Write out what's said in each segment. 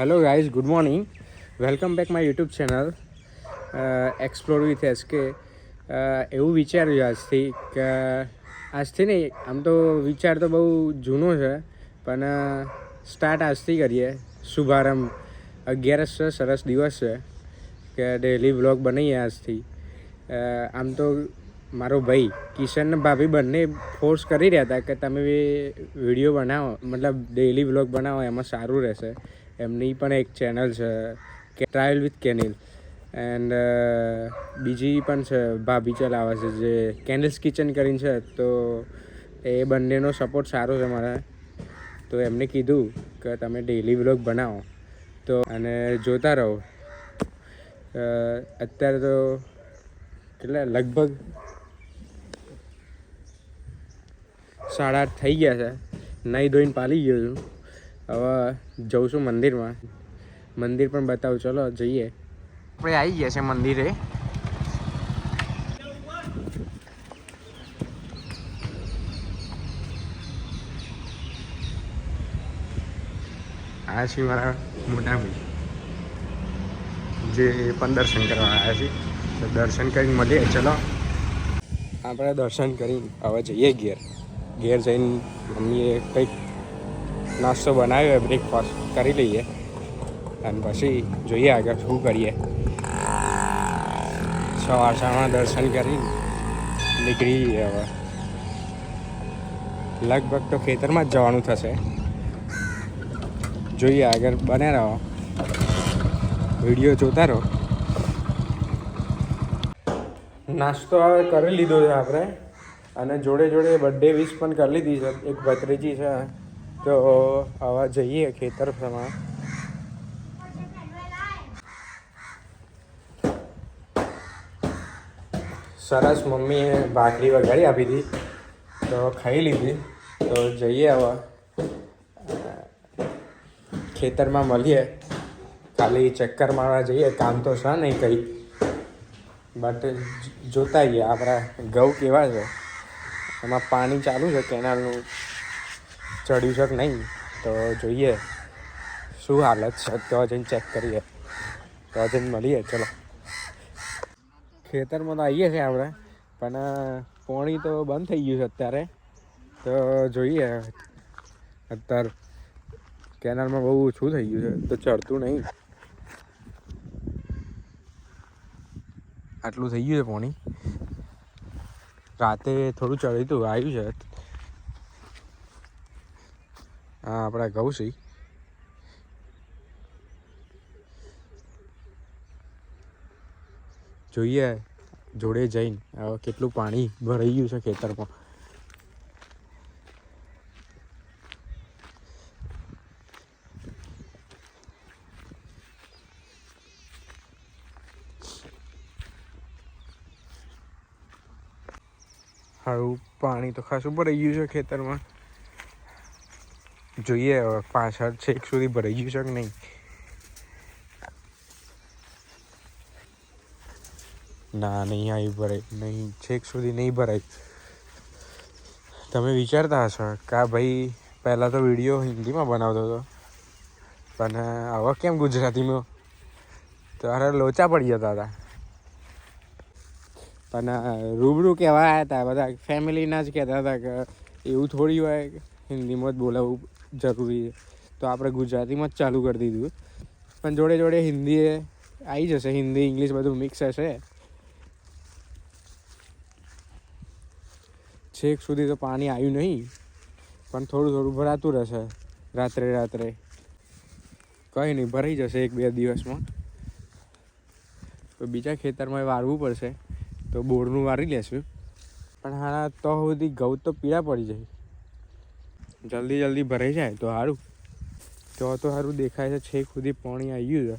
Hello guys good morning welcome back my YouTube channel explore with SK એવું વિચાર્યું આજથી કે, આજથી નહીં, આમ તો વિચાર તો બહુ જૂનો છે, પણ સ્ટાર્ટ આજથી કરીએ. શુભારંભ અગિયારસ સરસ દિવસ છે, કે ડેલી વ્લોગ બનાવીએ આજથી. આમ તો મારો ભાઈ, કિશન ભાભી બંને ફોર્સ કરી રહ્યા હતા કે તમે બી વીડિયો બનાવો, મતલબ ડેલી વ્લોગ બનાવો, એમાં સારું રહેશે. એમની પણ એક ચેનલ છે, કે ટ્રાયલ વિથ કેનિલ એન્ડ બીજી પણ છે, ભાભી ચલાવે છે, જે કેન્ડલ્સ કિચન કરીને છે, તો એ બંનેનો સપોર્ટ સારો છે મારા. તો એમને કીધું કે તમે ડેલી વ્લોગ બનાવો. તો અને જોતા રહો. અત્યારે તો કેટલા, લગભગ સાડા આઠ થઈ ગયા છે. નહીં ધોઈને પાલી ગયો છું. હવે જઉં છું મંદિરમાં. મંદિર પણ બતાવું. ચલો, જઈએ. આપણે આવી ગયા છે મંદિરે. આ છે મારા મોટા જે પણ દર્શન કરવા આવ્યા છે. તો દર્શન કરીને મળીએ. ચલો. આપણે દર્શન કરીને હવે જઈએ ઘેર. ઘેર જઈને મમ્મીએ કંઈક નાસ્તો બનાવ્યો હોય બ્રેકફાસ્ટ કરી લઈએ. અને પછી જોઈએ આગળ શું કરીએ. સવાર સવારમાં દર્શન કરી નીકળી જઈએ હવે. લગભગ તો ખેતરમાં જ જવાનું થશે. જોઈએ આગળ બને રહો. વીડિયો જોતા રહો. નાસ્તો હવે કરી લીધો છે આપણે. અને જોડે જોડે બર્થડે વિશ પણ કરી લીધી છે. એક ભત્રીજી છે. તો આવા જઈએ ખેતર પ્રમાણે. સરસ મમ્મીએ ભાખરી વગાડી આપી હતી. તો ખાઈ લીધી. તો જઈએ હવે ખેતરમાં મળીએ. ખાલી ચક્કર મારવા જઈએ. કામ તો છે નહીં કંઈ. બટ જોતા આવીએ. આપણા ઘઉં કેવા છે? એમાં પાણી ચાલુ છે કેનાલનું. ચડ્યું છે કે નહીં, તો જોઈએ શું હાલત છે. તો જઈને ચેક કરીએ. તો જઈને મળીએ, ચલો. ખેતરમાં તો આવીએ છીએ આપણે, પણ પોણી તો બંધ થઈ ગયું છે અત્યારે. તો જોઈએ, અત્યારે કેનાલમાં બહુ ઓછું થઈ ગયું છે, તો ચડતું નહીં. આટલું થઈ ગયું છે પોણી. રાતે થોડું ચડ્યું હતું, આવ્યું છે. હા, આપણા ઘઉં જોઈએ, જોડે જઈને કેટલું પાણી ભરાઈ ગયું છે ખેતરમાં. હારું, પાણી તો ખાસું ભરાઈ ગયું છે ખેતરમાં. જોઈએ, હવે પાછળ છેક સુધી ભરાઈ ગયું છે કે નહીં? ના, નહીં આવી ભરાય. નહીં છેક સુધી નહીં ભરાય. તમે વિચારતા હશો કે ભાઈ પહેલાં તો વીડિયો હિન્દીમાં બનાવતો હતો. પણ હવે કેમ ગુજરાતીમાં? તારે લોચા પડી જતા હતા. પણ રૂબરૂ કહેવા આવ્યા હતા બધા. ફેમિલીના જ કહેતા હતા કે એવું થોડી હોય હિન્દીમાં જ બોલાવવું જરૂરી છે. તો આપણે ગુજરાતીમાં જ ચાલુ કરી દીધું. પણ જોડે જોડે હિન્દી આવી જશે, હિન્દી, ઇંગ્લિશ બધું મિક્સ હશે. છેક સુધી તો પાણી આવ્યું નહીં, પણ થોડું થોડું ભરાતું રહેશે, રાત્રે રાત્રે. કંઈ નહીં, ભરાઈ જશે એક બે દિવસમાં. તો બીજા ખેતરમાં વારવું પડશે, તો બોરનું વારી લેશું. પણ હા તો સુધી ઘઉં તો પીળા પડી જાય. જલ્દી જલ્દી ભરાઈ જાય તો સારું તો તો સારું દેખાય છે, છેક સુધી પાણી આવી ગયું છે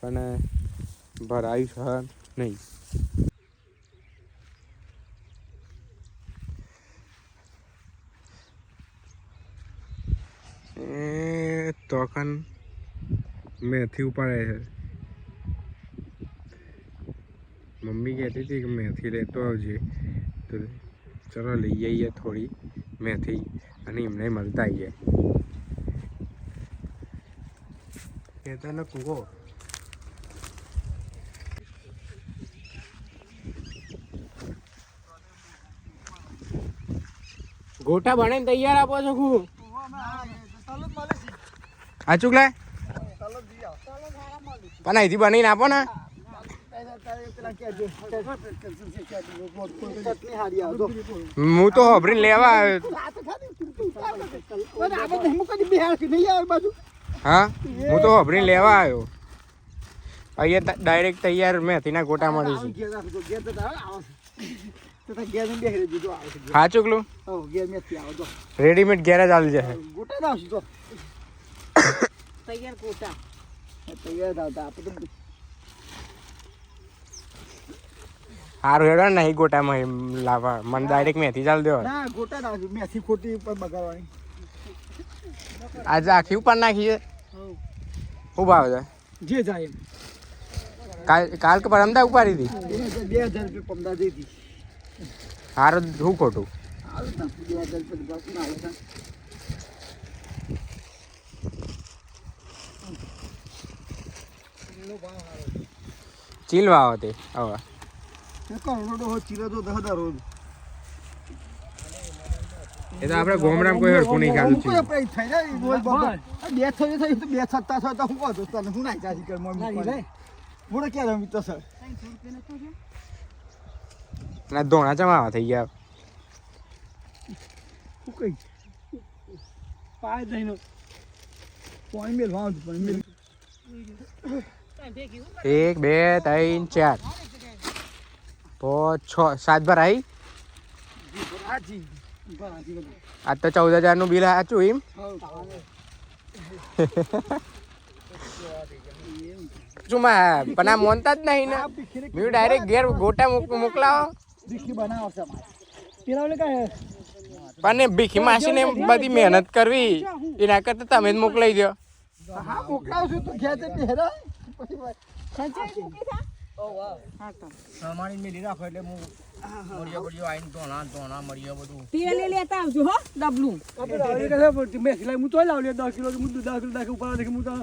પણ ભરાયું છે નહીં. એ તોકન મેથી ઉપાડે છે. મમ્મી કહેતી હતી કે મેથી લેતો આવજે. તો ચલો લઈ આવીએ થોડી મેથી. અને એમને મળતા આવીએ ખેતરનો કૂવો. ગોટા બને તૈયાર આપો છો ખૂબ આ લે. પણ અહીંથી બનાવીને આપો ને. હું તો હોભરીને લેવા આવ્યો. હા? હું તો હોભરીને લેવા આવ્યો. અહીંયા ડાયરેક્ટ તૈયાર મેથીના ગોટા મળી છે. હા ચૂકલું? રેડીમેડ ગેરેજ આવી જશે. તૈયાર કોટા સારું હેડો ને નહીં ગોટામાં લાવવા. મને ડાયરેક્ટ મેથી ચાલ દેવા. ના ગોટા ના મેથી ખોટી પર બગાડવાની. આજે આખી ઉપર નાખી છે? શું ભાવ છે? જે જાય કાલ કાલ કે પરમદા ઉપાડી હતી? બે હજાર રૂપિયા પમદા દઈ દી સારું શું ખોટું? ચીલવા ને બે હજાર રૂપિયા બસ ના આવે ને ચીલ વાવો હવે. એ તો આપણે ગોમડામાં કોઈ હરખું નહીં ખાધું છે આપણે થઈ જાય રોજ બાબા બે થઈ થઈ તો બે છત્તા છ તો હું કહું તને હું નાઈ જાજી કર મમ્મી બોલો ક્યારે રમી સર? અને ધોણા ચમાવા થઈ ગયા. હું કઈ? પાય દઈનો પાણી મેલવા આવતું પણ મેલ. એક બે ત્રણ ચાર. પાંચ છ સાત ભરાઈ આજ તો ચૌદ હજારનું બિલ આચું એમ? શું માં પણ આ મોનતા જ નહીં ને? મેં ડાયરેક્ટ ઘેર ગોટા મોકલાવો. દીખી બનાવો છે મારે પેલા ઓલે કાંઈ પણ ભીખી માસીને બધી મહેનત કરવી એના કરતા તમે જ મોકલાઈ દો હા મોકલાવ ઘેર જઈને હેરા અમારી મેલી રાખો એટલે હું ધોણા ધોણા મળ્યો બધું પેલે લેતા આવજો હો ડબલું મેં સિલાઈ હું દસ કિલો હું કિલો દસ ઉપર દેખી હું તો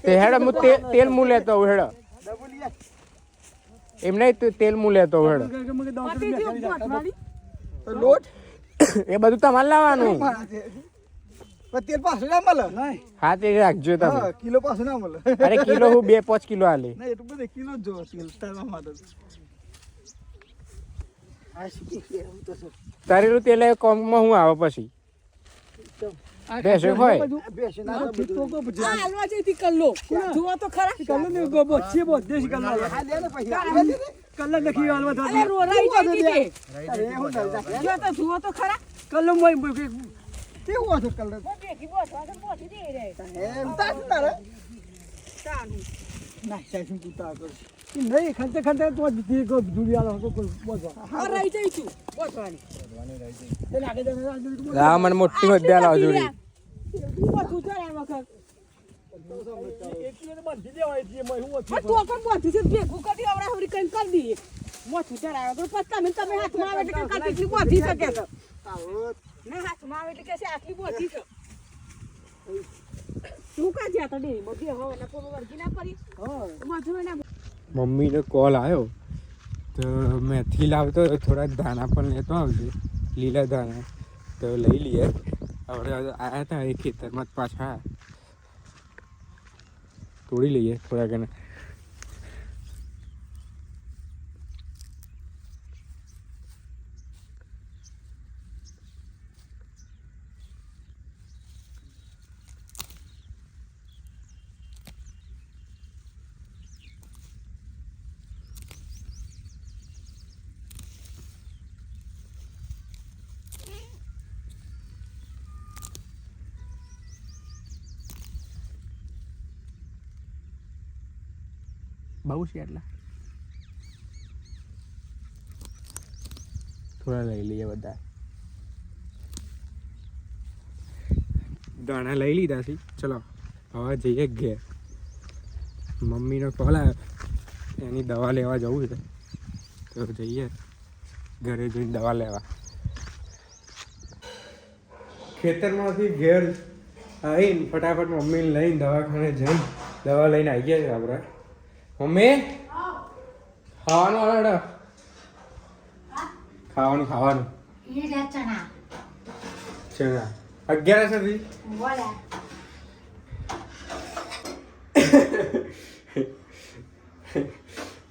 તે તે તે- તેલ મુ લેતો હેડો એમ નહીં તું તેલ મુ લેતો હેડ લોટ એ બધું તમારે લાવવાનું તેલ પાછું ના મળે. હા તે રાખજો તમે. કિલો પાછું ના મળે. અરે કિલો હું બે પાંચ કિલો આલે. ના એટલું બધું કિલો જ જોવો તેલ તારવા માટે. તરેલું તેલ કોમમાં હું આવે પછી? હોય? બેસે ના તો બધું. આ હાલવા જઈથી કલ્લો. જુઓ તો ખરા. કલર ને ગોબો છે બો દેશી કલર હા લે ને પછી. કલર લખી આલવા અરે રોરાઈ જઈથી તે અરે હું ડર જો તો જુઓ તો ખરા. મોય કેવું હતો કલર? તો હે ના સાઈડ કુતા કર નહીં ખંતે ખંતે તો દીધી કો દુનિયા લો કોઈ બોલવા આ રહી જઈશું. બોસવાની તે લાગે છે આ લાવ મને મોટી મધ્યા લાવ જોડી બોસું છે આ વખત એક બાંધી દેવાય છે મેં હું પણ તું પણ બોસું છે ભેગું કરી આવડા હવડી કઈ કરી દઈએ. મોછું ચડાવ્યા તો પછી તમે હાથમાં આવે એટલે કે કેટલી બોધી શકે છે. આવો ના હાથમાં મમ્મીનો કોલ આવ્યો તો મેથી લાવતો થોડા દાણા પણ લેતો આવજે. લીલા દાણા તો લઈ લઈએ. હવે આવ્યા હતા એ ખેતરમાં જ પાછા. તોડી લઈએ થોડા એને બહુ છે એટલા. થોડા લઈ લઈએ બધા દાણા લઈ લીધા છે. ચલો, હવે જઈએ ઘેર. મમ્મીનો કોલ આવ્યો. એની દવા લેવા જવું છે. તો જઈએ ઘરે જઈને દવા લેવા. ખેતરમાંથી ઘેર આવીને ફટાફટ મમ્મીને લઈને દવાખાને જઈને દવા લઈને આવી ગયા છે આપણે. મમ્મી? ખાવાનું આવે ખાવાનું ખાવાનું. ચણા. અગિયાર સુધી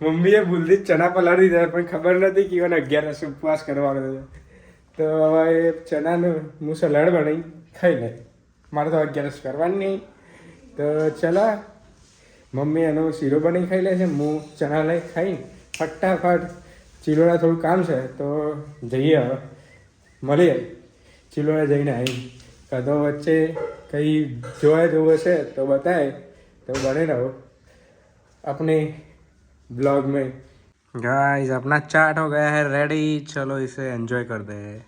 મમ્મીએ ભૂલથી ચણા પલાળી દીધા, પણ ખબર નથી કે મને અગિયારસ ઉપવાસ કરવાનો છે. તો હવે એ ચણાનું હું સલાડ બનાવી ખાઈ લે. મારે તો અગિયારસ કરવાની નહીં. તો ચલો મમ્મી એનો શીરો બનાવી ખાઈ લે છે હું ચણા લઈ ખાઈ ફટાફટ ચીલોડા થોડું કામ છે તો જઈએ હવે મળીએ ચીલોડા જઈને આવી કાં તો વચ્ચે કંઈ જોવા જેવું હશે તો બતાય તો બને રહો अपने ब्लॉग में गाइस अपना चाट हो गया है रेडी चलो इसे एंजॉय करते हैं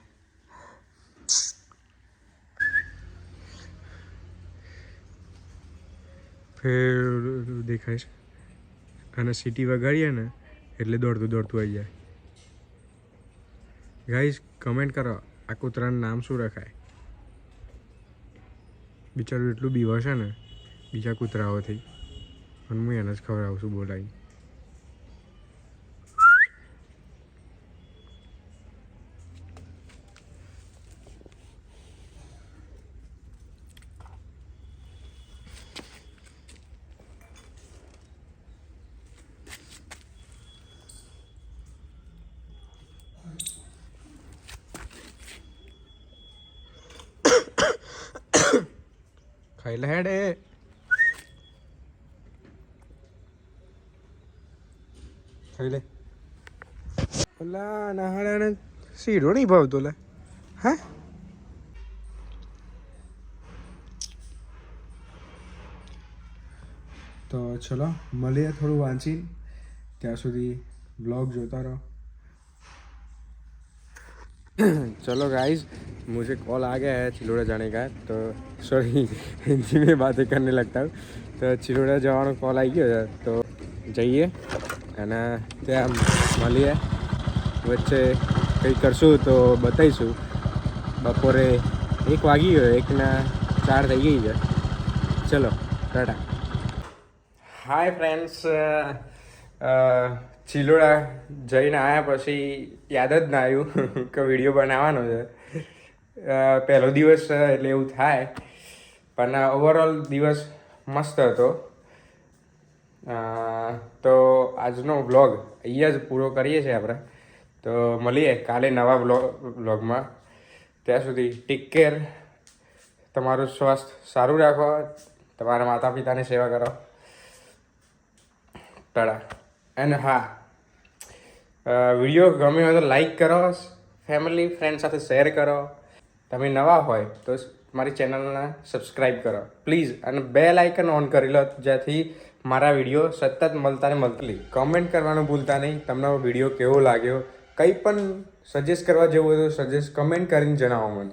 ફેર દેખાય છે. અને સીટી વગાડીએ ને, એટલે દોડતું દોડતું આવી જાય. ગાઈસ કમેન્ટ કરો આ કૂતરાનું નામ શું રખાય? બિચારું એટલું બીવાશે ને, બીજા કૂતરાઓથી. અને હું એને જ ખવડાવું છું બોલાવી ખાઈ લે, હેડે. ખાઈ લે. ઓલા નાહાળાને સીડો નહીં ભાવતો, લે. હે? તો ચલો, મળીએ થોડું વાંચી ત્યાં સુધી બ્લોગ જોતા રહો. ચલો ગાઈઝ मुझे कॉल आ गया है चिलोड़ा जाने का तो सॉरी हिंदी में बातें करने लगता हूँ તો ચિલોડા જવાનો કોલ આવી ગયો છે તો જઈએ અને ત્યાં મળીએ વચ્ચે કંઈ કરશું તો બતાવીશું બપોરે એક વાગી ગયો એકના ચાર થઈ ગઈ છે ચલો ટાટા હાય ફ્રેન્ડ્સ ચિલોડા જઈને આવ્યા પછી યાદ જ ના આવ્યું કે વિડીયો બનાવવાનો છે અ, પહેલો દિવસ એટલે એવું થાય. પણ ઓવરઓલ દિવસ મસ્ત હતો. તો આજનો વ્લોગ અહીંયા જ પૂરો કરીએ છીએ આપણે. તો મળીએ કાલે નવા વ્લોગ વ્લોગમાં ત્યાં સુધી ટેક કેર. તમારું સ્વાસ્થ્ય સારું રાખો. તમારા માતા પિતાની સેવા કરો. ટાટા એન્ડ હા વીડિયો ગમ્યો હોય તો લાઈક કરો. ફેમિલી ફ્રેન્ડ સાથે શેર કરો. તમે નવા હોય તો મારી ચેનલને સબસ્ક્રાઈબ કરો. પ્લીઝ અને બે લાઇકન ઓન કરી લો, જેથી મારા વીડિયો સતત મળતા ને મળતી. કમેન્ટ કરવાનું ભૂલતા નહીં. તમને વીડિયો કેવો લાગ્યો? કંઈ પણ સજેસ્ટ કરવા જેવું હોય તો સજેસ્ટ કમેન્ટ કરીને જણાવો મને.